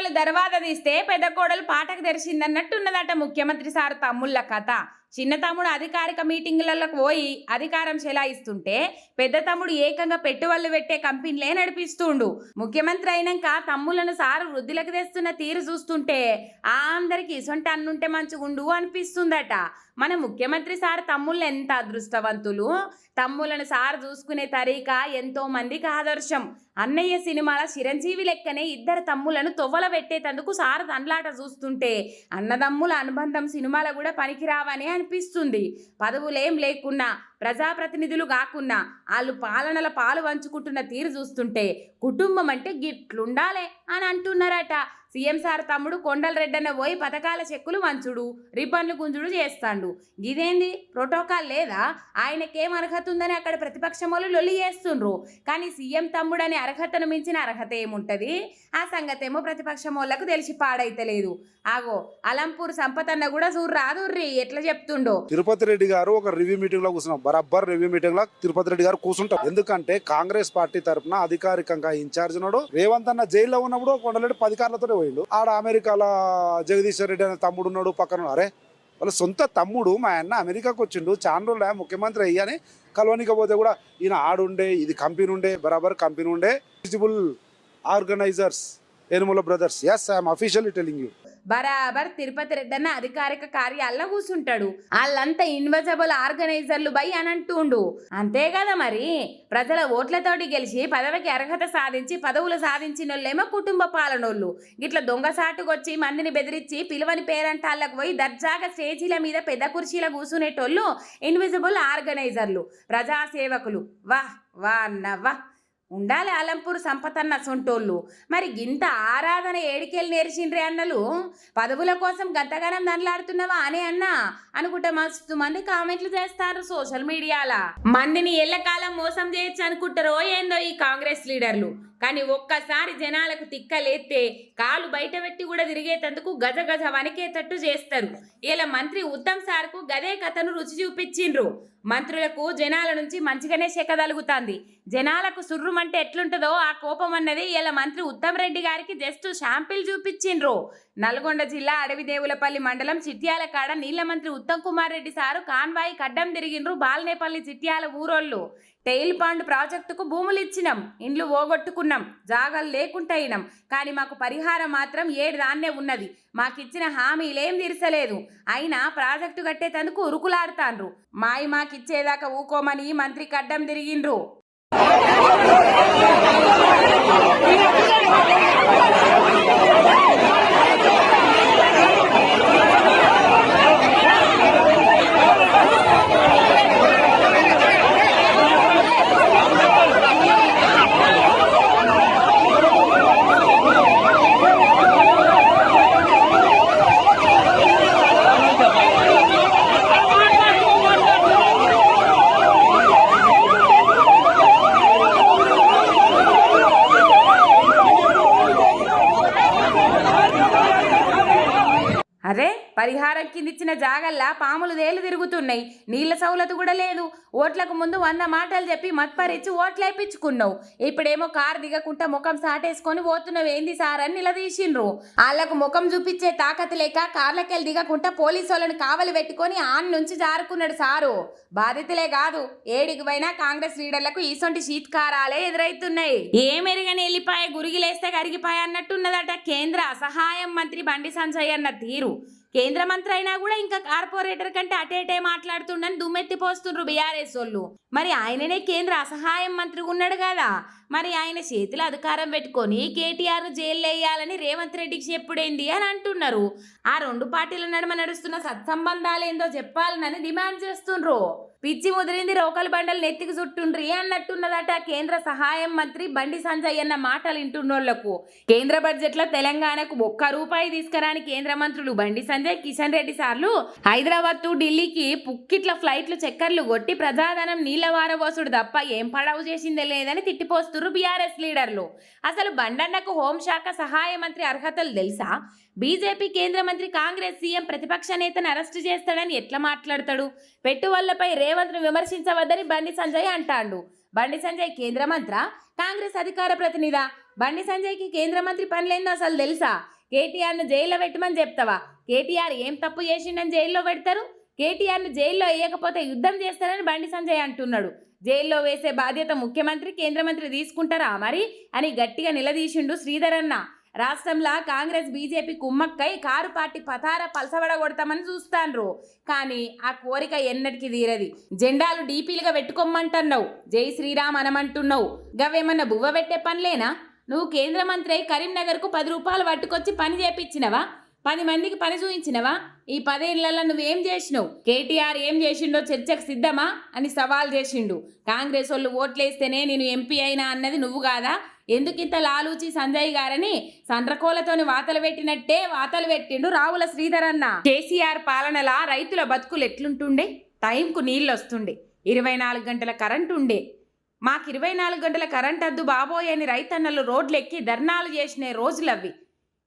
కోడలు దర్వాద తీస్తే పెద్ద కోడలు పాటకు తెరిచిందన్నట్టున్నదట ముఖ్యమంత్రి సార్ తమ్ముళ్ళ కథ. చిన్న తమ్ముడు అధికారిక మీటింగులకు పోయి అధికారం చెలాయిస్తుంటే పెద్ద తమ్ముడు ఏకంగా పెట్టుబడులు పెట్టే కంపెనీలే నడిపిస్తుండు. ముఖ్యమంత్రి అయినాక తమ్ములను సారు వృద్ధులకు తెస్తున్న తీరు చూస్తుంటే ఆ అందరికి ఇసొంటి అన్నుంటే మంచిగుండు అనిపిస్తుందట. మన ముఖ్యమంత్రి సార్ తమ్ముళ్ళు ఎంత అదృష్టవంతులు? తమ్ములను సార్ చూసుకునే తరీక ఎంతో మందికి ఆదర్శం. అన్నయ్య సినిమాల చిరంజీవి లెక్కనే ఇద్దరు తమ్ములను తొవ్వల పెట్టేటందుకు సార్ తండ్లాట చూస్తుంటే అన్నదమ్ముల అనుబంధం సినిమాల కూడా పనికిరావని అనిపిస్తుంది. పదవులేం లేకున్నా ప్రజాప్రతినిధులు కాకున్నా వాళ్ళు పాలనల పాలు పంచుకుంటున్న తీరు చూస్తుంటే కుటుంబం అంటే గిట్లుండాలే అని అంటున్నారట. సీఎం సార్ తమ్ముడు కొండల రెడ్డన్న పోయి పథకాల చెక్కులు వంచుడు రిబ్బన్లు గుంజుడు చేస్తాడు. ఇదేంది? ప్రోటోకాల్ లేదా? ఆయనకేం అర్హత ఉందని అక్కడ ప్రతిపక్షం వాళ్ళు లొల్లి చేస్తుండ్రు. కానీ సీఎం తమ్ముడని అర్హతను మించిన అర్హత ఏముంటది? ఆ సంగతేమో ప్రతిపక్షం వాళ్ళకు తెలిసి పాడైతలేదు. ఆగో అలంపూర్ సంపతన్న కూడా చూడు రాదుర్రి ఎట్లా చెప్తుండో. తిరుపతి రెడ్డి గారు ఒక రివ్యూ మీటింగ్లో కూర్చున్నాం. బరాబర్ రివ్యూ మీటింగ్లో తిరుపతి రెడ్డి గారు కూర్చుంటారు. ఎందుకంటే కాంగ్రెస్ పార్టీ తరపున అధికారికంగా ఇన్ఛార్జ్ ఉన్నాడు. రేవంత్ అన్న జైల్లో ఉన్నప్పుడు కొండలేడు పదికారులతో పోయిండు. ఆడ అమెరికాలో జగదీశ్వర్ రెడ్డి అనే తమ్ముడు ఉన్నాడు పక్కన అరే వాళ్ళ సొంత తమ్ముడు మా అన్న అమెరికాకు వచ్చిండు. చాన్ ముఖ్యమంత్రి అయ్యాని ముఖ్యమంత్రి అయ్యని కూడా ఈయన ఆడుండే ఇది కంపెనీ ఉండే బరాబర్ కంపెనీ ఉండే. Visible organisers Enumala brothers yes I'm officially telling you బరాబర్ తిరుపతి రెడ్డన్న అధికారిక కార్యాల్లో కూర్చుంటాడు వాళ్ళంతా ఇన్విజిబుల్ ఆర్గనైజర్లు బై అని అంటుండు. అంతే కదా మరి? ప్రజల ఓట్లతోటి గెలిచి పదవికి అర్హత సాధించి పదవులు సాధించిన వాళ్ళేమో కుటుంబ పాలనోళ్ళు. ఇట్లా దొంగసాటుకొచ్చి మందిని బెదిరించి పిలువని పేరంటాళ్ళకు పోయి దర్జాగా స్టేజీల మీద పెద్ద కుర్చీల కూర్చునేటోళ్ళు ఇన్విజిబుల్ ఆర్గనైజర్లు ప్రజాసేవకులు. వాహ్ వా అన్న వా. ఉండాలి అలంపూర్ సంపతన్న సొంటోళ్ళు. మరి గింత ఆరాధన ఏడికెళ్ళి నేర్చిండ్రే అన్నలు? పదవుల కోసం గంతగానం దండలాడుతున్నావా అనే అన్న? అనుకుంటే మస్తు మంది కామెంట్లు చేస్తారు సోషల్ మీడియాలా. మందిని ఎల్లకాలం మోసం చేయొచ్చు అనుకుంటారో ఏందో ఈ కాంగ్రెస్ లీడర్లు. కానీ ఒక్కసారి జనాలకు తిక్కలేస్తే కాలు బయట పెట్టి కూడా తిరిగేటందుకు గజ గజ వణికేటట్టు చేస్తారు. ఇలా మంత్రి ఉత్తమ్ సార్కు గదే కథను రుచి చూపించిండ్రు. మంత్రులకు జనాల నుంచి మంచిగానే చెక్కదలుగుతుంది జనాలకు సుర్రుమంటే ఎట్లుంటుందో ఆ కోపం అన్నది ఇలా మంత్రి ఉత్తమ్ రెడ్డి గారికి జస్ట్ షాంపిల్ చూపించిండ్రు. నల్గొండ జిల్లా అడవిదేవులపల్లి మండలం చిట్యాల కాడ నీళ్ళ మంత్రి ఉత్తమ్ కుమార్ రెడ్డి సారు కాన్వాయి కడ్డం తిరిగిండ్రు బాలనేపల్లి చిట్యాల ఊరోళ్ళు. టెయిల్ పాండ్ ప్రాజెక్టుకు భూములు ఇచ్చినాం ఇండ్లు పోగొట్టుకున్నాం జాగాలు లేకుండా అయినాం కానీ మాకు పరిహారం మాత్రం ఏడు దాన్నే ఉన్నది. మాకిచ్చిన హామీలేం తీర్చలేదు. అయినా ప్రాజెక్టు కట్టేటందుకు ఉరుకులాడుతాండ్రు మాయి మాకిచ్చేదాకా ఊకోమని మంత్రి కడ్డం తిరిగిండ్రు. పరిహారం కిందిచ్చిన జాగల్లా పాములు దేలు తిరుగుతున్నాయి. నీళ్ళ సౌలత కూడా లేదు. ఓట్లకు ముందు వంద మాటలు చెప్పి మత్పరిచి ఓట్లేపించుకున్నావు ఇప్పుడేమో కారు దిగకుండా ముఖం సాటేసుకొని పోతున్నావు ఏంది సార్ అని నిలదీసిండ్రు. వాళ్ళకు ముఖం చూపించే తాకత లేక కార్లకెళ్ళి దిగకుండా పోలీసు వాళ్ళని కావలి పెట్టుకొని ఆన్ నుంచి జారుకున్నాడు సారు. బాధితులే కాదు ఏడికి పోయినా కాంగ్రెస్ లీడర్లకు ఈసొంటి శీత్కారాలే ఎదురైతున్నాయి. ఏమెరుగని వెళ్ళిపాయ గురిగిలేస్తే కరిగిపాయ అన్నట్టున్నదట కేంద్ర సహాయం మంత్రి బండి సంజయ్ అన్న తీరు. కేంద్ర మంత్రి అయినా కూడా ఇంకా కార్పొరేటర్ కంటే అటే అటేటే మాట్లాడుతుండని దుమ్మెత్తి పోస్తుండ్రు బీఆర్ఎస్ వాళ్ళు. మరి ఆయననే కేంద్ర అసహాయం మంత్రి ఉన్నాడు కదా. మరి ఆయన చేతిలో అధికారం పెట్టుకొని కేటీఆర్ జైల్లో వేయాలని రేవంత్ రెడ్డికి చెప్పుడేంది అని అంటున్నారు. ఆ రెండు పార్టీల నడుమ నడుస్తున్న సత్సంబంధాలేందో చెప్పాలనని డిమాండ్ చేస్తుండ్రు. పిచ్చి ముదిరింది రోకల్ బండలు నెత్తికి చుట్టుండ్రి అన్నట్టున్నదట కేంద్ర సహాయం మంత్రి బండి సంజయ్ అన్న మాటలు వింటున్నోళ్ళకు. కేంద్ర బడ్జెట్లో తెలంగాణకు ఒక్క రూపాయి తీసుకురాని కేంద్ర మంత్రులు బండి సంజయ్ కిషన్ రెడ్డి సార్లు హైదరాబాద్ టు ఢిల్లీకి పుక్కిట్ల ఫ్లైట్లు చక్కర్లు కొట్టి ప్రజాధనం నీళ్ళ వారబోసుడు తప్ప ఏం పడవు చేసిందే లేదని తిట్టిపోస్తున్నారు బీఆర్ఎస్ లీడర్లు. అసలు బండన్నకు హోంశాఖ సహాయ మంత్రి అర్హతలు తెలుసా? బీజేపీ కేంద్ర మంత్రి కాంగ్రెస్ సీఎం ప్రతిపక్ష నేతను అరెస్టు చేస్తాడని ఎట్లా మాట్లాడతాడు? పెట్టుబడులపై రేవంత్ను విమర్శించవద్దని బండి సంజయ్ అంటాడు. బండి సంజయ్ కేంద్ర మంత్ర? కాంగ్రెస్ అధికార ప్రతినిధా? బండి సంజయ్కి కేంద్ర మంత్రి పనిలేందో అసలు తెలుసా? కేటీఆర్ను జైల్లో పెట్టమని చెప్తావా? కేటీఆర్ ఏం తప్పు చేసిండని జైల్లో పెడతారు? కేటీఆర్ను జైల్లో వేయకపోతే యుద్ధం చేస్తారని బండి సంజయ్ అంటున్నాడు. జైల్లో వేసే బాధ్యత ముఖ్యమంత్రి కేంద్ర మంత్రి తీసుకుంటారా మరి? అని గట్టిగా నిలదీసిండు శ్రీధర్ రాష్ట్రంలో కాంగ్రెస్ బీజేపీ కుమ్మక్కై కారు పార్టీ పతార పలసబడగొడతామని చూస్తాండ్రు కానీ ఆ కోరిక ఎన్నటికి తీరది. జెండాలు డీపీలుగా పెట్టుకోమంటున్నావు జై శ్రీరామ్ అనమంటున్నావు. గవేమన్నా బువ్వ పెట్టే పనిలేనా? నువ్వు కేంద్ర మంత్రి కరీంనగర్కు పది రూపాయలు పట్టుకొచ్చి పని చేపించినవా పది మందికి పని చూయించినవా? ఈ పదేళ్ళలో నువ్వేం చేసినావు? కేటీఆర్ ఏం చేసిండో చర్చకు సిద్ధమా? అని సవాల్ చేసిండు. కాంగ్రెస్ వాళ్ళు ఓట్లేస్తేనే నేను ఎంపీ అయినా అన్నది నువ్వు కాదా? ఎందుకింత లాలూచి సంజయ్ గారని సండ్రకోలతోని వాతలు పెట్టినట్టే వాతలు పెట్టిండు రావుల శ్రీధర్ అన్న. కేసీఆర్ పాలనలా రైతుల బతుకులు ఎట్లుంటుండే? టైంకు నీళ్ళు వస్తుండే ఇరవై నాలుగు గంటల కరెంటు ఉండే. మాకు ఇరవై నాలుగు గంటల కరెంట్ అద్దు బాబోయ్ అని రైతన్నలు రోడ్లు ఎక్కి ధర్నాలు చేసిన రోజులవి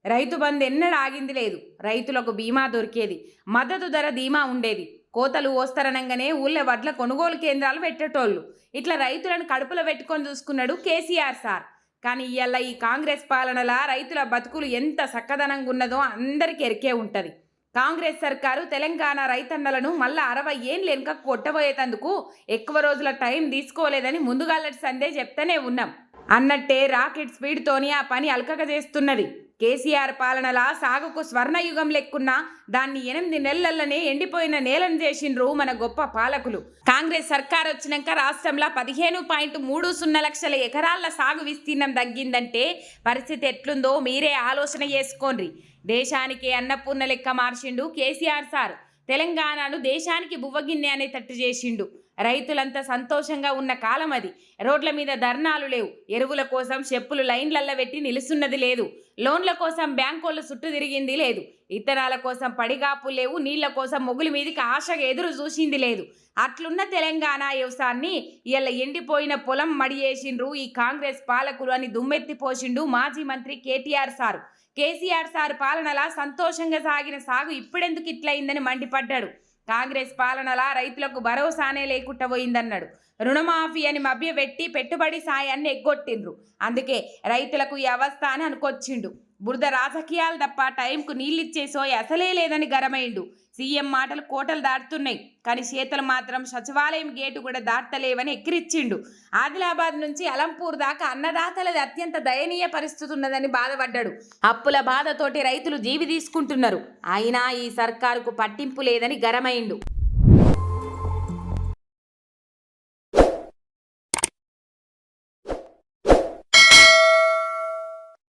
రైతు బంద్ ఎన్నడూ ఆగింది లేదు. రైతులకు బీమా దొరికేది. మద్దతు ధర ధీమా ఉండేది. కోతలు ఓస్తరనంగానే ఊళ్ళ వడ్ల కొనుగోలు కేంద్రాలు పెట్టేటోళ్ళు. ఇట్లా రైతులను కడుపులో పెట్టుకొని చూసుకున్నాడు కేసీఆర్ సార్. కానీ ఇవాళ ఈ కాంగ్రెస్ పాలనలా రైతుల బతుకులు ఎంత చక్కదనంగా ఉన్నదో అందరికీ ఎరికే ఉంటుంది. కాంగ్రెస్ సర్కారు తెలంగాణ రైతన్నలను మళ్ళా అరవై ఏళ్ళు వెనుక కొట్టబోయేటందుకు ఎక్కువ రోజుల టైం తీసుకోలేదని ముందుగాలటి సందే చెప్తూనే ఉన్నాం. అన్నట్టే రాకెట్ స్పీడ్తోని ఆ పని అల్కక చేస్తున్నది. కేసీఆర్ పాలనలా సాగుకు స్వర్ణయుగం లెక్కున్న దాన్ని ఎనిమిది నెలలనే ఎండిపోయిన నేలను చేసిండ్రు మన గొప్ప పాలకులు. కాంగ్రెస్ సర్కార్ వచ్చినాక రాష్ట్రంలో పదిహేను పాయింట్ మూడు సున్నా లక్షల ఎకరాల సాగు విస్తీర్ణం తగ్గిందంటే పరిస్థితి ఎట్లుందో మీరే ఆలోచన చేసుకోండి దేశానికి అన్నపూర్ణ లెక్క మార్చిండు కేసీఆర్ సార్. తెలంగాణను దేశానికి బువ్వగిన్నె అనేటట్టు చేసిండు. రైతులంతా సంతోషంగా ఉన్న కాలం అది. రోడ్ల మీద ధర్నాలు లేవు. ఎరువుల కోసం చెప్పులు లైన్లల్లో పెట్టి నిలుస్తున్నది లేదు. లోన్ల కోసం బ్యాంకోళ్ళు చుట్టూ తిరిగింది లేదు. ఇత్తనాల కోసం పడిగాపు లేవు. నీళ్ళ కోసం మొగుల మీదకి ఆశగా ఎదురు చూసింది లేదు. అట్లున్న తెలంగాణ వ్యవసాయాన్ని ఇలా ఎండిపోయిన పొలం మడియేసిండ్రు ఈ కాంగ్రెస్ పాలకులు అని దుమ్మెత్తిపోసిండు మాజీ మంత్రి కేటీఆర్ సారు. కేసీఆర్ సార్ పాలనలా సంతోషంగా సాగిన సాగు ఇప్పుడెందుకు ఇట్లయిందని మండిపడ్డాడు. కాంగ్రెస్ పాలనలా రైతులకు భరోసానే లేకుండా పోయిందన్నాడు. రుణమాఫీ అని మభ్యపెట్టి పెట్టుబడి సాయాన్ని ఎగ్గొట్టిండ్రు. అందుకే రైతులకు ఈ అవస్థ అని అనుకొచ్చిండు. బురద రాజకీయాలు తప్ప టైంకు నీళ్ళిచ్చే సోయ అసలే లేదని గరమైండు. సీఎం మాటలు కోటలు దాటుతున్నాయి. కానీ చేతలు మాత్రం సచివాలయం గేటు కూడా దాటలేవని ఎక్కిరిచ్చిండు. ఆదిలాబాద్ నుంచి అలంపూర్ దాకా అన్నదాతలది అత్యంత దయనీయ పరిస్థితి ఉన్నదని బాధపడ్డాడు. అప్పుల బాధతోటి రైతులు జీవి తీసుకుంటున్నారు. అయినా ఈ సర్కారుకు పట్టింపు లేదని గరమైండు.